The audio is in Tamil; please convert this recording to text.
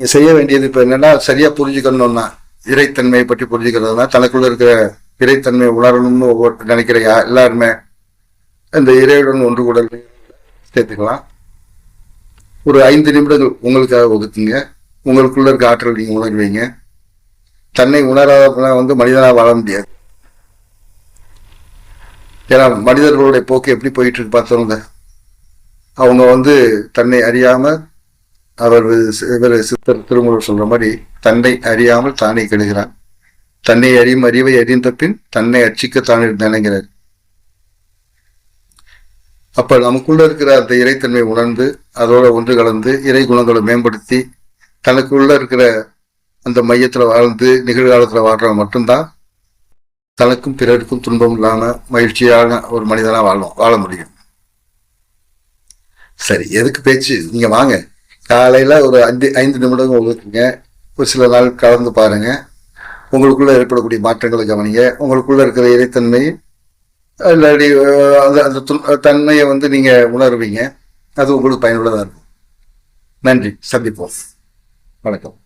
நீங்கள் செய்ய வேண்டியது இப்ப என்னன்னா சரியா புரிஞ்சுக்கணும்னா இறைத்தன்மையை பற்றி புரிஞ்சுக்கிறதுனா தனக்குள்ள இருக்கிற இறைத்தன்மையை உணரணும்னு ஒவ்வொரு நினைக்கிற யா- எல்லாருமே இந்த இறையுடன் ஒன்று கூட சேர்த்துக்கலாம். ஒரு ஐந்து நிமிடங்கள் உங்களுக்காக ஒதுக்குங்க. உங்களுக்குள்ள இருக்க ஆற்றல் நீங்க உணர்வீங்க. தன்னை உணராதவங்க வந்து மனிதனாக வாழ முடியாது. ஏன்னா மனிதர்களுடைய போக்கு எப்படி போயிட்டு இருக்கு பார்த்தவங்க அவங்க வந்து தன்னை அறியாமல் அவர் இவர் சித்தர் திருமூலர் சொல்ற மாதிரி தன்னை அறியாமல் தானே கெடுகிறான். தன்னை அறியும் அறிவை அறிந்த பின் தன்னை அர்ச்சிக்க தான் நினைக்கிறார். அப்ப நமக்குள்ள இருக்கிற அந்த இறைத்தன்மை உணர்ந்து அதோட ஒன்று கலந்து இறை குணங்களை மேம்படுத்தி தனக்குள்ள இருக்கிற அந்த மையத்துல வாழ்ந்து நிகழ்காலத்துல வாழ்றவன் மட்டும்தான் தனக்கும் பிறருக்கும் துன்பம் இல்லாம மகிழ்ச்சியான ஒரு மனிதனா வாழும் வாழ முடியும். சரி எதுக்கு பேச்சு? நீங்க வாங்க. காலையில் ஒரு அஞ்சு ஐந்து நிமிடம் ஒதுக்குங்க. ஒரு சில நாள் கலந்து பாருங்கள் உங்களுக்குள்ளே ஏற்படக்கூடிய மாற்றங்களை கவனிங்க. உங்களுக்குள்ளே இருக்கிற இறைத்தன்மை இல்லாடி அந்த அந்த துன்- தன்மையை வந்து நீங்கள் உணர்வீங்க. அது உங்களுக்கு பயனுள்ளதாக இருக்கும். நன்றி. சந்திப்போம். வணக்கம்.